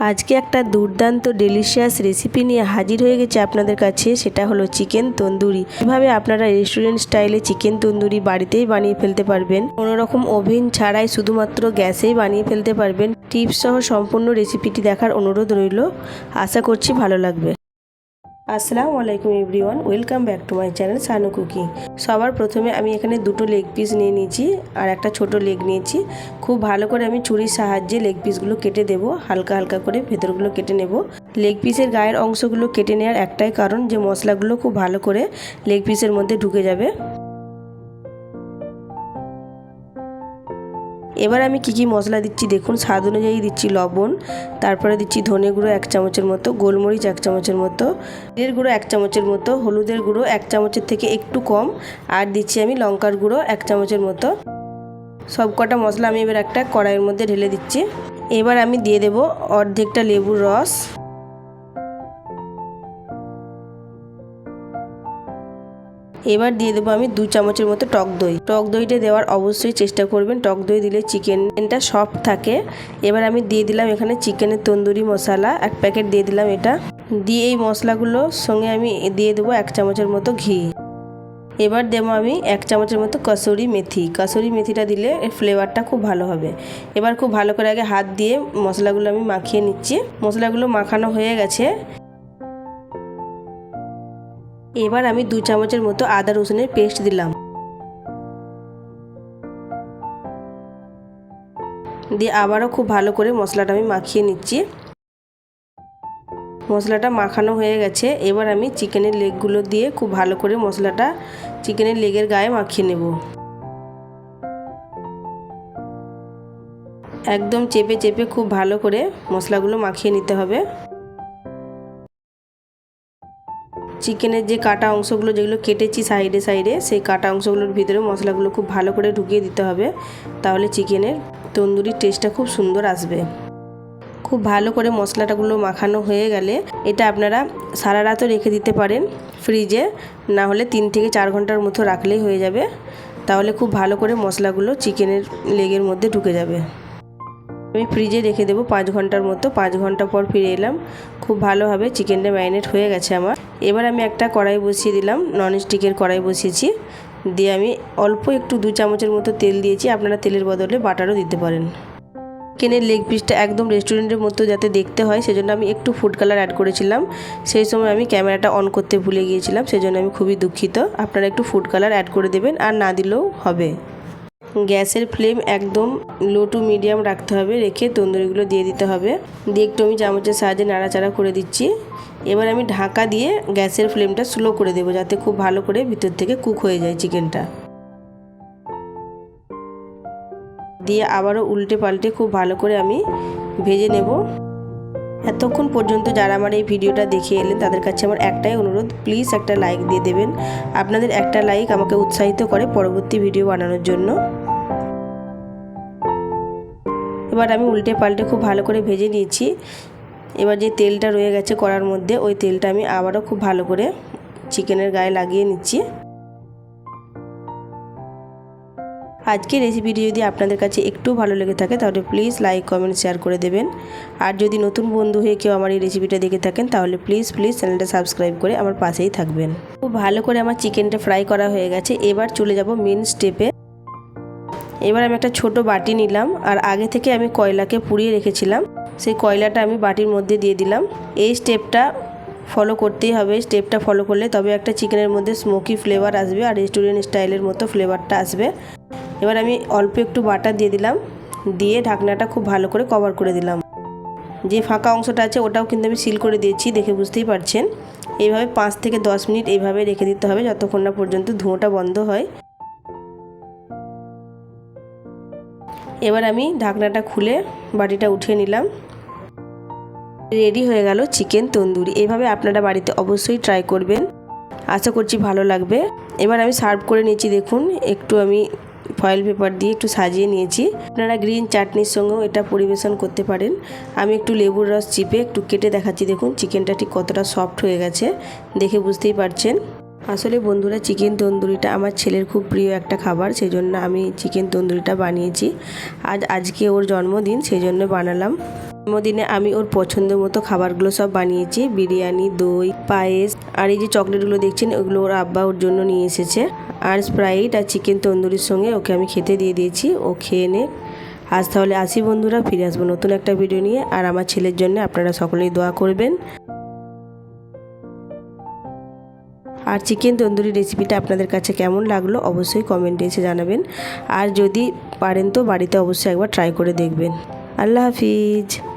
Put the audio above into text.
আজকে একটা দুর্দান্ত ডেলিশিয়াস রেসিপি নিয়ে হাজির হয়ে গেছে আপনাদের কাছে। সেটা হলো চিকেন তন্দুরি। এভাবে আপনারা রেস্টুরেন্ট স্টাইলে চিকেন তন্দুরি বাড়িতেই বানিয়ে ফেলতে পারবেন। কোনো রকম ওভেন ছাড়াই শুধুমাত্র গ্যাসেই বানিয়ে ফেলতে পারবেন। টিপস সহ সম্পূর্ণ রেসিপিটি দেখার অনুরোধ রইল। আশা করছি ভালো লাগবে। আসসালামু আলাইকুম everyone, welcome back to my channel Sanu cooking. সবার প্রথমে আমি এখানে দুটো লেগ পিস নিয়ে নিয়েছি আর একটা ছোট লেগ নিয়েছি। খুব ভালো করে আমি ছুরির সাহায্যে লেগ পিসগুলো কেটে দেব, হালকা হালকা করে ভেতরগুলো কেটে নেব। লেগ পিসের গায়ের অংশগুলো কেটে নেওয়ার একটাই কারণ যে মশলাগুলো খুব ভালো করে লেগ পিসের মধ্যে ঢুকে যাবে। এবার আমি কি কি মশলা দিচ্ছি দেখুন, স্বাদ অনুযায়ী দিচ্ছি লবণ, তারপরে দিচ্ছি ধনে গুঁড়ো এক চামচের মতো, গোলমরিচ এক চামচের মতো, জিরের গুঁড়ো এক চামচের মতো, হলুদের গুঁড়ো এক চামচের থেকে একটু কম, আর দিচ্ছি আমি লঙ্কার গুঁড়ো এক চামচের মতো। সব কটা মশলা আমি এবার একটা কড়াইয়ের মধ্যে ঢেলে দিচ্ছি। এবার আমি দিয়ে দেব অর্ধেকটা লেবুর রস। এবার দিয়ে দেবো আমি দু চামচের মতো টক দই। টক দইটা দেওয়ার অবশ্যই চেষ্টা করবেন। টক দই দিলে চিকেনটা সফট থাকে। এবার আমি দিয়ে দিলাম এখানে চিকেনের তন্দুরি মশলা। এক প্যাকেট দিয়ে দিলাম এটা। দিয়ে এই মশলাগুলোর সঙ্গে আমি দিয়ে দেবো এক চামচের মতো ঘি। এবার দেবো আমি এক চামচের মতো কসুরি মেথি। কসুরি মেথিটা দিলে এর ফ্লেভারটা খুব ভালো হবে। এবার খুব ভালো করে আগে হাত দিয়ে মশলাগুলো আমি মাখিয়ে নিচ্ছি। মশলাগুলো মাখানো হয়ে গেছে। এবার আমি দু চামচের মতো আদা রসুনের পেস্ট দিলাম। দিয়ে আবারও খুব ভালো করে মশলাটা আমি মাখিয়ে নিচ্ছি। মশলাটা মাখানো হয়ে গেছে। এবার আমি চিকেনের লেগগুলো দিয়ে খুব ভালো করে মশলাটা চিকেনের লেগের গায়ে মাখিয়ে নেব। একদম চেপে চেপে খুব ভালো করে মশলাগুলো মাখিয়ে নিতে হবে। চিকেনের যে কাটা অংশগুলো যেগুলো কেটেছি সাইডে সাইডে, সেই কাটা অংশগুলোর ভিতরে মশলাগুলো খুব ভালো করে ঢুকিয়ে দিতে হবে। তাহলে চিকেনের তন্দুরির টেস্টটা খুব সুন্দর আসবে। খুব ভালো করে মশলাটাগুলো মাখানো হয়ে গেলে এটা আপনারা সারা রাতও রেখে দিতে পারেন ফ্রিজে না হলে তিন থেকে চার ঘণ্টার মতো রাখলেই হয়ে যাবে। তাহলে খুব ভালো করে মশলাগুলো চিকেনের লেগের মধ্যে ঢুকে যাবে। আমি ফ্রিজে রেখে দেবো পাঁচ ঘণ্টার মতো। পাঁচ ঘণ্টা পর ফিরে এলাম। খুব ভালোভাবে চিকেনটা ম্যারিনেট হয়ে গেছে আমার। এবার আমি একটা কড়াই বসিয়ে দিলাম নন স্টিকের কড়াই বসিয়েছি। দিয়ে আমি অল্প একটু দু চামচের মতো তেল দিয়েছি, আপনারা তেলের বদলে বাটারও দিতে পারেন। চিকেনের লেগ পিসটা একদম রেস্টুরেন্টের মতো যাতে দেখতে হয়, সেজন্য আমি একটু ফুড কালার অ্যাড করেছিলাম। সেই সময় আমি ক্যামেরাটা অন করতে ভুলে গিয়েছিলাম, সেজন্য আমি খুবই দুঃখিত। আপনারা একটু ফুড কালার অ্যাড করে দেবেন, আর না দিলেও হবে। গ্যাসের ফ্লেম একদম লো টু মিডিয়াম রাখতে হবে, রেখে তন্দুরিগুলো দিয়ে দিতে হবে। দিয়ে একটু আমি চামচের সাহায্যে নাড়াচাড়া করে দিচ্ছি। এবার আমি ঢাকা দিয়ে গ্যাসের ফ্লেমটা স্লো করে দেবো, যাতে খুব ভালো করে ভিতর থেকে কুক হয়ে যায় চিকেনটা। দিয়ে আবারও উল্টে পাল্টে খুব ভালো করে আমি ভেজে নেব। এতক্ষণ পর্যন্ত যারা আমার এই ভিডিওটা দেখে এলেন, তাদের কাছে আমার একটাই অনুরোধ প্লিজ একটা লাইক দিয়ে দেবেন। আপনাদের একটা লাইক আমাকে উৎসাহিত করে পরবর্তী ভিডিও বানানোর জন্য। এবার আমি উল্টে পাল্টে খুব ভালো করে ভেজে নিয়েছি। এবার যে তেলটা রয়ে গেছে কড়ার মধ্যে, ওই তেলটা আমি আবারও খুব ভালো করে চিকেনের গায়ে লাগিয়ে নিচ্ছি। আজকের রেসিপিটি যদি আপনাদের কাছে একটু ভালো লেগে থাকে, তাহলে প্লিজ লাইক কমেন্ট শেয়ার করে দেবেন। আর যদি নতুন বন্ধু হয়ে কেউ আমার এই রেসিপিটা দেখে থাকেন, তাহলে প্লিজ প্লিজ চ্যানেলটা সাবস্ক্রাইব করে আমার পাশেই থাকবেন। খুব ভালো করে আমার চিকেনটা ফ্রাই করা হয়ে গেছে। এবার চলে যাব মেন স্টেপে এবার আমি একটা ছোট বাটি নিলাম আর আগে থেকে আমি কয়লাকে পুড়িয়ে রেখেছিলাম, সেই কয়লাটা আমি বাটির মধ্যে দিয়ে দিলাম। এই স্টেপটা ফলো করতেই হবে স্টেপটা ফলো করলে তবে একটা চিকেনের মধ্যে স্মোকি ফ্লেভার আসবে আর রেস্টুরেন্ট স্টাইলের মতো ফ্লেভারটা আসবে। এবার আমি অল্প একটু বাটার দিয়ে দিলাম, দিয়ে ঢাকনাটা খুব ভালো করে কভার করে দিলাম। যে ফাঁকা অংশটা আছে ওটাও কিন্তু আমি সিল করে দিয়েছি, দেখে বুঝতেই পারছেন। এইভাবে পাঁচ থেকে দশ মিনিট এইভাবে রেখে দিতে হবে যতক্ষণ না পর্যন্ত ধোঁয়াটা বন্ধ হয়। এবার আমি ঢাকনাটা খুলে বাটিটা উঠিয়ে নিলাম। রেডি হয়ে গেল চিকেন তন্দুরি। এভাবে আপনারা বাড়িতে অবশ্যই ট্রাই করবেন। আশা করছি ভালো লাগবে। এবার আমি সার্ভ করে নিয়েছি দেখুন, একটু আমি ফয়েল পেপার দিয়ে একটু সাজিয়ে নিয়েছি। আপনারা গ্রিন চাটনির সঙ্গেও এটা পরিবেশন করতে পারেন। আমি একটু লেবুর রস চিপে একটু কেটে দেখাচ্ছি, দেখুন, চিকেনটা ঠিক কতটা সফট হয়ে গেছে। দেখে বুঝতেই পারছেন। আসলে বন্ধুরা চিকেন তন্দুরিটা আমার ছেলের খুব প্রিয় একটা খাবার সেই জন্য আমি চিকেন তন্দুরিটা বানিয়েছি। আজ আজকে ওর জন্মদিন সেই জন্য বানালাম। জন্মদিনে আমি ওর পছন্দ মতো খাবারগুলো সব বানিয়েছি, বিরিয়ানি, দই, পায়েস, আর এই যে চকলেটগুলো দেখছেন, ওগুলো ওর আব্বা ওর জন্য নিয়ে এসেছে। আর স্প্রাইট আর চিকেন তন্দুরির সঙ্গে ওকে আমি খেতে দিয়ে দিয়েছি, ও খেয়ে নে। আজ তাহলে আসি বন্ধুরা, ফিরে আসব নতুন একটা ভিডিও নিয়ে। আর আমার ছেলের জন্য আপনারা সকলেই দোয়া করবেন। আর চিকেন তন্দুরি রেসিপিটা আপনাদের কাছে কেমন লাগল অবশ্যই কমেন্টে এসে জানাবেন। আর যদি পারেন তো বাড়িতে অবশ্যই একবার ট্রাই করে দেখবেন। আল্লাহ হাফিজ।